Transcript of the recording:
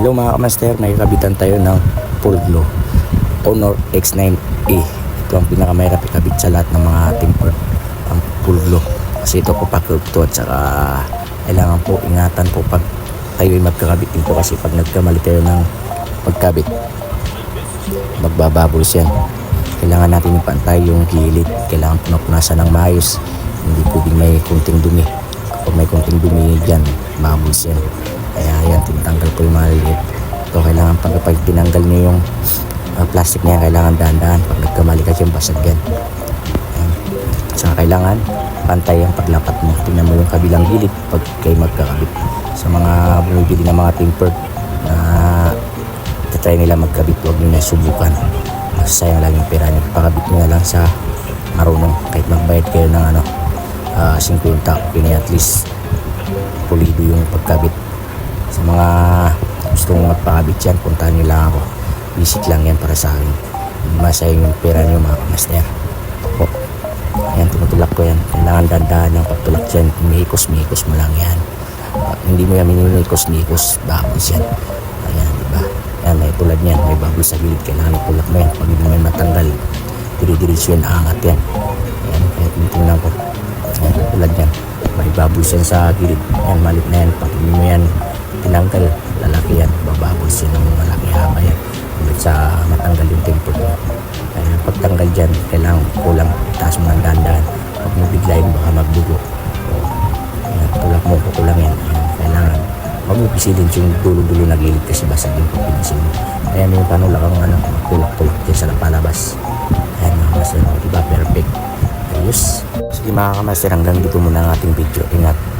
Hello mga kamaster, may kabitan tayo ng Pulglo Honor X9A. Ito ang pinakamahirap ikabit sa lahat ng mga temper ang Pulglo. Kasi ito po pakugto at saka kailangan po ingatan po pag tayo ay magkakabit dito kasi pag nagkamali tayo ng pagkabit magbababols yan. Kailangan natin ipantay yung gilid. Kailangan punapunasan ng maayos. Hindi pwedeng may kunting dumi. Kapag may kunting dumi dyan, bubbles yan. Kaya yan, tinatanggal ko yung maliliit. Ito, kailangan pag, pag tinanggal nyo yung uh, plastic niya, kailangan dahan-dahan. Pag nagkamali ka dyan, basag yan. Ayan. Kailangan pantay ang paglapat mo. Tingnan mo yung kabilang gilid pag kayo magkakabit. Sa mga bumibili ng mga tempered na try nila magkabit, huwag nyo na subukan. Sayang lang yung pera nyo. Pakabit nyo na lang sa marunong. Kahit magbayad kayo ng ano, ah 50, okay na at least pulido yung pagkabit. Sa mga gustong magpakabit yan, puntahan nyo lang ako. Visit lang yan para sa akin. Masayang yung pera nyo mga master. Po. Ayan, tinutulak ko yan. Kailangan dandahan yung pagtulak dyan. Mihikos-mihikos mo lang yan. Pag hindi mo yan minimikos-mihikos, bakos yan. Ayan, di ba? Ayan, may tulad niyan. May bubble sa gilid. Kailangan itulak mo yan. Pag hindi mo yan matanggal, diri-diretso yan, aangat yan. Ayan, kaya ko. Ayan, tulad yan. May bubbles yan sa gilid. Ayan, malit na yan. Pag hindi mo yan tinanggal, lalaki yan. Babubbles yan ng malaki haba yan. Hanggang sa matanggal yung temper niya. Kaya pagtanggal dyan, kailangan kulang. Taas mo ng dandan. Pag mo biglayin, baka magdugo. So, ayan, tulak mo, kukulang yan. Ayan, kailangan Huwag mo pisilin yung dulo-dulo na gilid kasi basag yung pag pinisil mo. Ayan yung panulak ang ano, tulak-tulak dyan sa palabas. Ayan mga master, diba perfect. Ayos. Sige mga kamaster, hanggang dito muna ang ating video. Ingat.